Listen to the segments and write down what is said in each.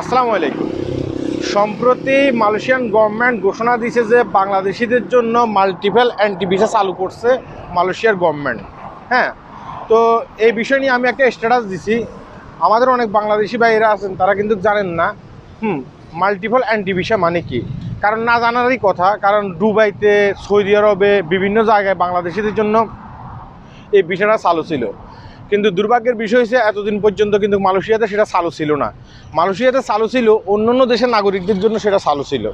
আসসালামু আলাইকুম। সম্প্রতি মালয়েশিয়ান গভর্নমেন্ট ঘোষণা দিয়েছে যে বাংলাদেশিদের জন্য মাল্টিপল অ্যান্টি ভিসা চালু করছে মালয়েশিয়ার গভর্নমেন্ট হ্যাঁ তো এই বিষয় নিয়ে আমি একটা স্ট্যাটাস দিছি। আমাদের অনেক বাংলাদেশি ভাইয়েরা আছেন, তারা কিন্তু জানেন না। হুম মাল্টিপল অ্যান্টি ভিসা মানে কি? কারণ না জানারই কথা, কারণ দুবাইতে, সৌদি আরবে, বিভিন্ন জায়গায় বাংলাদেশিদের জন্য এই বিষয়টা চালু ছিল। কিন্তু দুর্ভাগ্যের বিষয় হচ্ছে এতদিন পর্যন্ত কিন্তু মালয়েশিয়াতে সেটা চালু ছিল না। মালয়েশিয়াতে চালু ছিল অন্য অন্য দেশের নাগরিকদের জন্য সেটা চালু ছিল।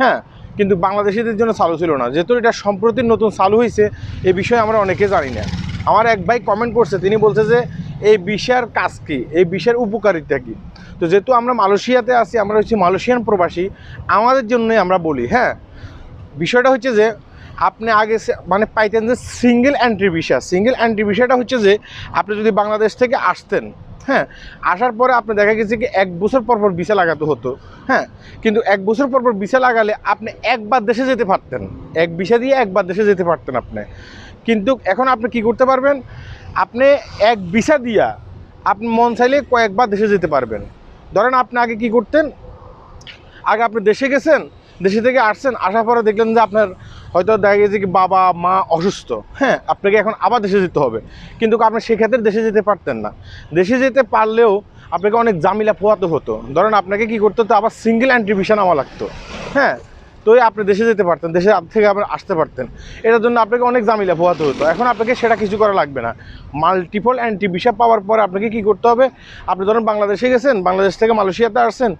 হ্যাঁ কিন্তু বাংলাদেশিদের জন্য চালু ছিল না। যেহেতু এটা সম্প্রতি নতুন চালু হয়েছে এই বিষয়ে আমরা অনেকে জানি না। আমার এক ভাই কমেন্ট করছে, তিনি বলছে যে, এই বিষয়ের কাজ কী? এই বিষয়ের উপকারিতা কী? তো যেহেতু আমরা মালয়েশিয়াতে আছি, আমরা হচ্ছে মালয়েশিয়ান প্রবাসী, আমাদের জন্যই আমরা বলি হ্যাঁ। বিষয়টা হচ্ছে যে আপনি আগে মানে পাইতেন যে single entry visa single entry ভিসাটা হচ্ছে যে আপনি যদি বাংলাদেশ থেকে আসতেন হ্যাঁ আসার পরে আপনি দেখা গেছে কি এক বছর পর পর ভিসা লাগাতে হতো হ্যাঁ কিন্তু এক বছর পর পর ভিসা লাগালে আপনি একবার দেশে যেতে পারতেন। এক ভিসা দিয়ে একবার দেশে যেতে পারতেন আপনি। কিন্তু এখন আপনি কি করতে পারবেন? আপনি এক ভিসা দিয়া আপনি মন চাইলে কয়েকবার দেশে যেতে পারবেন। ধরেন আপনি আগে কি করতেন? আগে আপনি দেশে গেছেন দেশে থেকে আসছেন, আসার পরে দেখলেন যে আপনার হয়তো দেখা গেছে কি বাবা, মা অসুস্থ। হ্যাঁ আপনাকে এখন আবার দেশে যেতে হবে। কিন্তু আপনি সেক্ষেত্রে দেশে যেতে পারতেন না। দেশে যেতে পারলেও আপনাকে অনেক জামিলা পোয়াতে হতো। ধরেন আপনাকে কি করতে হতো? আবার সিঙ্গেল অ্যান্ট্রি নেওয়া লাগতো। হ্যাঁ তো আপনি দেশে যেতে পারতেন, দেশে থেকে আবার আসতে পারতেন। এটার জন্য আপনাকে অনেক জামিলা পোহাতে হতো। এখন আপনাকে সেটা কিছু করা লাগবে না। মাল্টিপল অ্যান্টি ভিসা পাওয়ার পর আপনাকে কি করতে হবে? আপনি ধরুন বাংলাদেশে গেছেন, বাংলাদেশ থেকে মালয়েশিয়াতে আসছেন,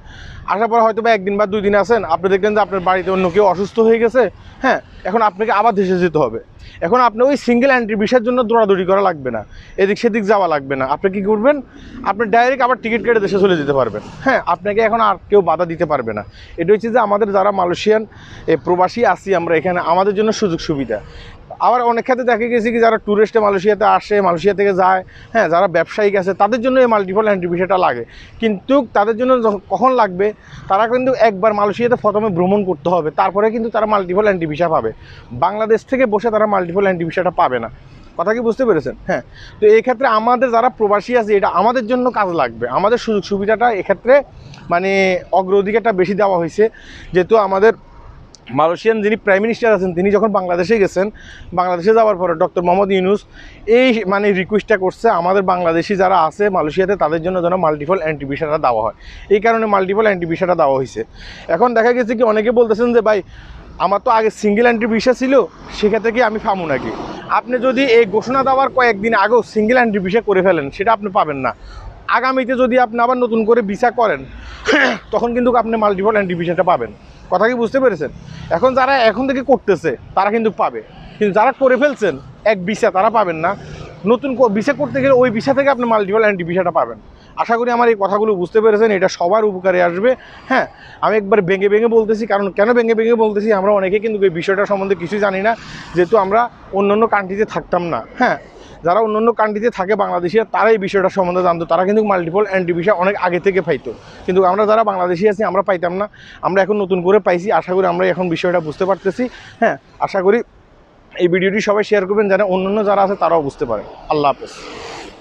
আসার পর হয়তো বা একদিন বা দুই দিন আসেন আপনি দেখলেন যে আপনার বাড়িতে অন্য কেউ অসুস্থ হয়ে গেছে হ্যাঁ এখন আপনাকে আবার দেশে যেতে হবে। এখন আপনি ওই সিঙ্গেল অ্যান্ট্রি ভিসার জন্য দৌড়াদৌড়ি করা লাগবে না। এদিক সেদিক যাওয়া লাগবে না। আপনি কি করবেন? আপনি ডাইরেক্ট আবার টিকিট কেটে দেশে চলে যেতে পারবেন। হ্যাঁ আপনাকে এখন আর কেউ বাধা দিতে পারবে না। এটা হচ্ছে যে আমাদের যারা মালয়েশিয়ান প্রবাসী আছি আমরা, এখানে আমাদের জন্য সুযোগ সুবিধা। আবার অনেক ক্ষেত্রে দেখা গেছে কি, যারা ট্যুরিস্টে মালয়েশিয়াতে আসে, মালয়েশিয়া থেকে যায় হ্যাঁ যারা ব্যবসায়িক আছে, তাদের জন্য এই মাল্টিপল এন্ট্রি ভিসাটা লাগে। কিন্তু তাদের জন্য কখন লাগবে, তারা কিন্তু একবার মালয়েশিয়াতে প্রথমে ভ্রমণ করতে হবে, তারপরে কিন্তু তারা মাল্টিপল এন্ট্রি ভিসা পাবে। বাংলাদেশ থেকে বসে তারা মাল্টিপল এন্ট্রি ভিসাটা পাবে না। কথা কি বুঝতে পেরেছেন? হ্যাঁ তো এই ক্ষেত্রে আমাদের যারা প্রবাসী আছে, এটা আমাদের জন্য কাজ লাগবে। আমাদের সুযোগ সুবিধাটা এক্ষেত্রে মানে অগ্রাধিকারটা বেশি দেওয়া হয়েছে। যেহেতু আমাদের মালয়েশিয়ান যিনি প্রাইম মিনিস্টার আছেন, তিনি যখন বাংলাদেশে গেছেন, বাংলাদেশে যাওয়ার পরে ডক্টর মোহাম্মদ ইউনুস এই মানে রিকোয়েস্টটা করছে আমাদের বাংলাদেশি যারা আছে মালয়েশিয়াতে, তাদের জন্য যেন মাল্টিপল অ্যান্টি ভিসাটা দেওয়া হয়। এই কারণে মাল্টিপল অ্যান্টি ভিসাটা দেওয়া হয়েছে। এখন দেখা গেছে কি, অনেকে বলতেছেন যে, ভাই, আমার তো আগে সিঙ্গেল অ্যান্টি ভিসা ছিল, সেক্ষেত্রে কি আমি পাবো নাকি? আপনি যদি এই ঘোষণা দেওয়ার কয়েকদিন আগেও সিঙ্গেল অ্যান্টি ভিসা করে ফেলেন, সেটা আপনি পাবেন না। আগামীতে যদি আপনি আবার নতুন করে ভিসা করেন, তখন কিন্তু আপনি মাল্টিপল অ্যান্টি ভিসাটা পাবেন। কথা কি বুঝতে পেরেছেন? এখন যারা এখন থেকে করতেছে, তারা কিন্তু পাবে। কিন্তু যারা করে ফেলছেন, এক ভিসা তারা পাবেন না। নতুন ভিসা করতে গেলে ওই বিষা থেকে আপনি মাল্টিপল অ্যান্টি ভিসাটা পাবেন। আশা করি আমার এই কথাগুলো বুঝতে পেরেছেন, এটা সবার উপকারে আসবে। হ্যাঁ আমি একবার ভেঙে ভেঙে বলতেছি, কারণ কেন ভেঙে ভেঙে বলতেছি, আমরা অনেকে কিন্তু এই বিষয়টা সম্বন্ধে কিছুই জানি না। যেহেতু আমরা অন্য অন্য কান্ট্রিতে থাকতাম না। হ্যাঁ যারা অন্য অন্য কান্ট্রিতে থাকে বাংলাদেশিরা তারা এই বিষয়টা সম্বন্ধে জানতো। তারা কিন্তু মাল্টিপল অ্যান্টি ভিসা অনেক আগে থেকে পাইতো। কিন্তু আমরা যারা বাংলাদেশি আছি, আমরা পাইতাম না। আমরা এখন নতুন করে পাইছি। আশা করি আমরা এখন বিষয়টা বুঝতে পারতেছি। হ্যাঁ আশা করি এই ভিডিওটি সবাই শেয়ার করবেন, যেন অন্য যারা আছে, তারাও বুঝতে পারে। আল্লাহ হাফেজ।